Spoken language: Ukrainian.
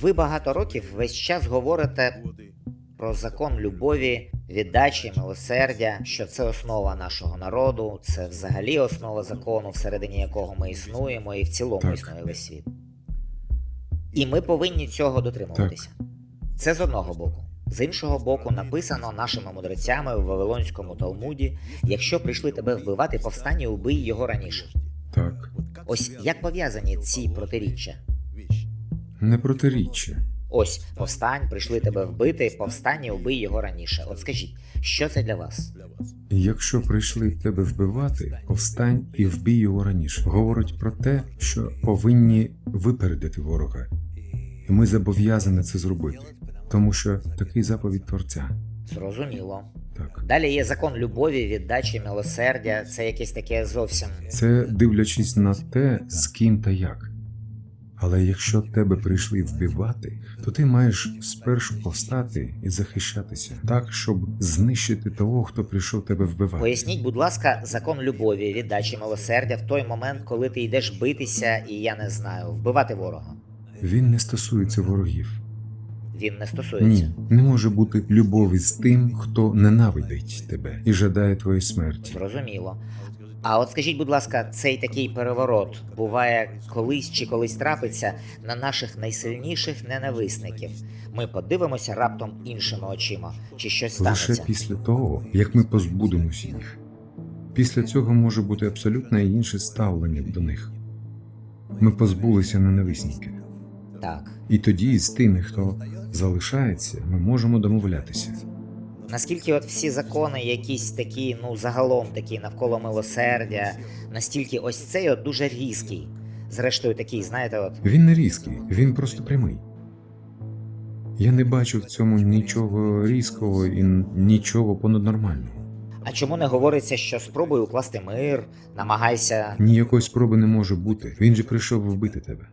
Ви багато років весь час говорите про закон любові, віддачі, милосердя, що це основа нашого народу, це взагалі основа закону, всередині якого ми існуємо, і в цілому Так. існує весь світ. І ми повинні цього дотримуватися. Це з одного боку. З іншого боку, написано нашими мудрецями в Вавилонському Талмуді: якщо прийшли тебе вбивати, повстань і убий його раніше. Так, Ось як пов'язані ці протиріччя? Не протиріччя. Ось повстань, прийшли тебе вбити, повстань і убий його раніше. От скажіть, що це для вас? Якщо прийшли тебе вбивати, повстань і вбій його раніше. Говорить про те, що повинні випередити ворога. І ми зобов'язані це зробити, тому що такий заповідь Творця. Зрозуміло. Так. Далі є закон любові, віддачі, милосердя. Це якесь таке зовсім. Це дивлячись на те, з ким та як. Але якщо тебе прийшли вбивати, то ти маєш спершу повстати і захищатися так, щоб знищити того, хто прийшов тебе вбивати. Поясніть, будь ласка, закон любові, віддачі, милосердя в той момент, коли ти йдеш битися, і я не знаю, вбивати ворога. Він не стосується ворогів. Він не стосується. Ні, не може бути любові з тим, хто ненавидить тебе і жадає твоєї смерті. Зрозуміло. А от скажіть, будь ласка, цей такий переворот буває колись чи колись трапиться на наших найсильніших ненависників. Ми подивимося раптом іншими очима, чи щось Лише станеться. після того, як ми позбудемося їх. Після цього може бути абсолютно інше ставлення до них. Ми позбулися ненависників. Так. І тоді з тими, хто залишається, ми можемо домовлятися. Наскільки от всі закони, якісь такі, ну загалом такі навколо милосердя, настільки ось цей от дуже різкий. Зрештою, такий, знаєте, от Він не різкий, він просто прямий. Я не бачу в цьому нічого різкого і нічого понаднормального. а чому не говориться, що спробуй укласти мир, намагайся. Ніякої спроби не може бути. Він же прийшов вбити тебе.